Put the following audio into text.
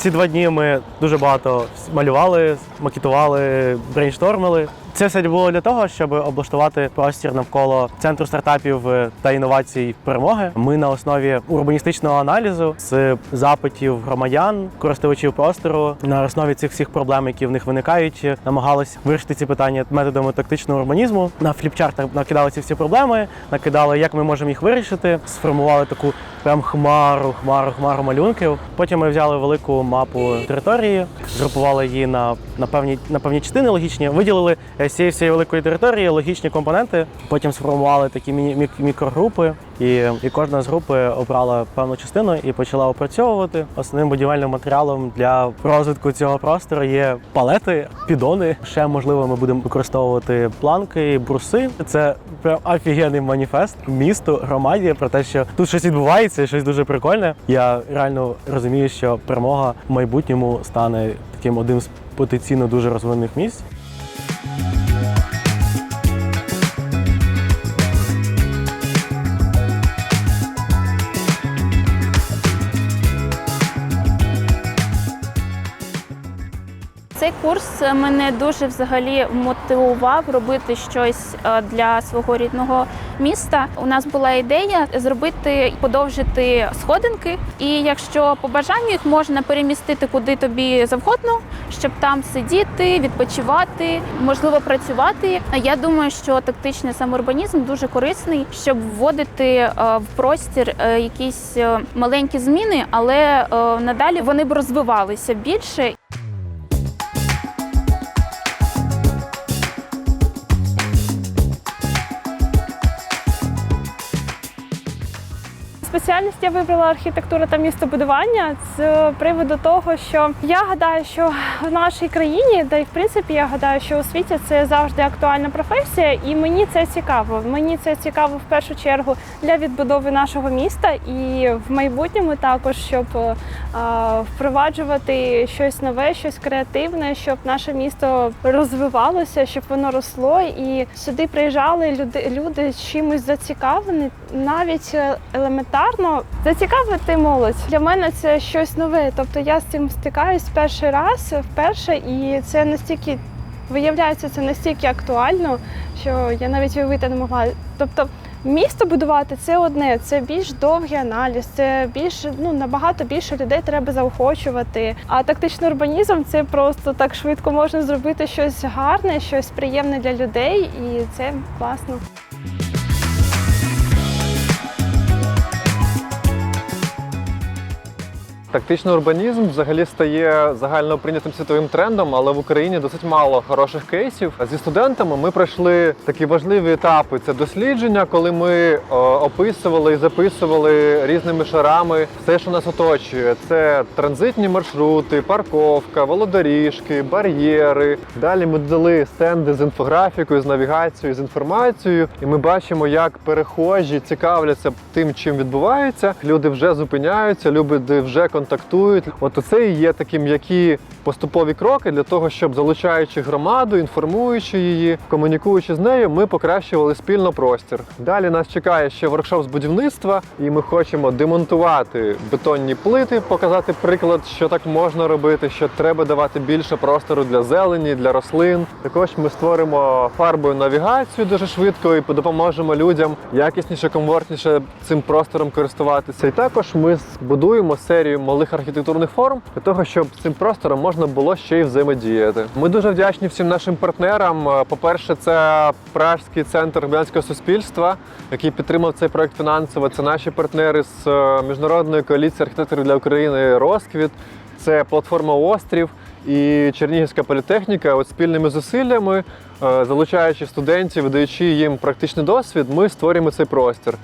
Ці два дні ми дуже багато малювали, макетували, брейнштормили. Це все було для того, щоб облаштувати простір навколо центру стартапів та інновацій перемоги. Ми на основі урбаністичного аналізу з запитів громадян, користувачів простору на основі цих всіх проблем, які в них виникають, намагалися вирішити ці питання методами тактичного урбанізму. На фліпчартах накидали ці всі проблеми, накидали, як ми можемо їх вирішити. Сформували таку прям хмару, хмару, хмару малюнків. Потім ми взяли велику мапу території, згрупували її на, на певні на певні частини логічні, виділили е, з цієї всієї великої території логічні компоненти. Потім сформували такі мікрогрупи, і, і кожна з групи обрала певну частину і почала опрацьовувати. Основним будівельним матеріалом для розвитку цього простору є палети, підони. Ще можливо, ми будемо використовувати планки, бруси. Це прям офігенний маніфест місту, громаді про те, що тут щось відбувається, щось дуже прикольне. Я реально розумію, що перемога в майбутньому стане таким одним з потенційно дуже розвинених місць. Цей курс мене дуже взагалі мотивував робити щось е, для свого рідного міста. У нас була ідея зробити подовжити сходинки, і якщо по бажанню їх можна перемістити куди тобі завгодно, щоб там сидіти, відпочивати, можливо, працювати. Я думаю, що тактичний самоурбанізм дуже корисний, щоб вводити е, в простір е, якісь маленькі зміни, але надалі вони б розвивалися більше. Спеціальність я вибрала архітектура та містобудування з приводу того, що я гадаю, що в нашій країні, да й в принципі, я гадаю, що у світі це завжди актуальна професія, і мені це цікаво. Мені це цікаво в першу чергу для відбудови нашого міста і в майбутньому також, щоб е, впроваджувати щось нове, щось креативне, щоб наше місто розвивалося, щоб воно росло, і сюди приїжджали люди, люди чимось зацікавлені, навіть е, елементарно зацікавити молодь. Для мене це щось нове. Тобто я з цим стикаюсь перший раз, вперше, і це настільки виявляється, це настільки актуально, що я навіть уявити не могла. Тобто. Місто будувати це одне, це більш довгий аналіз, це більш ну набагато більше людей треба заохочувати. А тактичний урбанізм це просто так швидко можна зробити щось гарне, щось приємне для людей, і це класно. Тактичний урбанізм взагалі стає загально прийнятим світовим трендом, але в Україні досить мало хороших кейсів. Зі студентами ми пройшли такі важливі етапи. Це дослідження, коли ми е, описували і записували різними шарами все, що нас оточує. Це транзитні маршрути, парковка, велодоріжки, бар'єри. Далі ми додали стенди з інфографікою, з навігацією, з інформацією, і ми бачимо, як перехожі цікавляться тим, чим відбувається. Люди вже зупиняються, люди вже контактують. От це і є такі м'які поступові кроки для того, щоб залучаючи громаду, інформуючи її, комунікуючи з нею, ми покращували спільно простір. Далі нас чекає ще воркшоп з будівництва, і ми хочемо демонтувати бетонні плити, показати приклад, що так можна робити, що треба давати більше простору для зелені, для рослин. Також ми створимо фарбою навігацію дуже швидко і допоможемо людям якісніше, комфортніше цим простором користуватися. І також ми збудуємо серію малих архітектурних форм для того, щоб з цим простором можна було ще й взаємодіяти. Ми дуже вдячні всім нашим партнерам. Е, По-перше, це Пражський центр громадянського суспільства, який підтримав цей проект фінансово. Це наші партнери з е, міжнародної коаліції архітекторів для України Розквіт. Це платформа Острів і Чернігівська політехніка. От спільними зусиллями, е, залучаючи студентів, даючи їм практичний досвід, ми створюємо цей простір.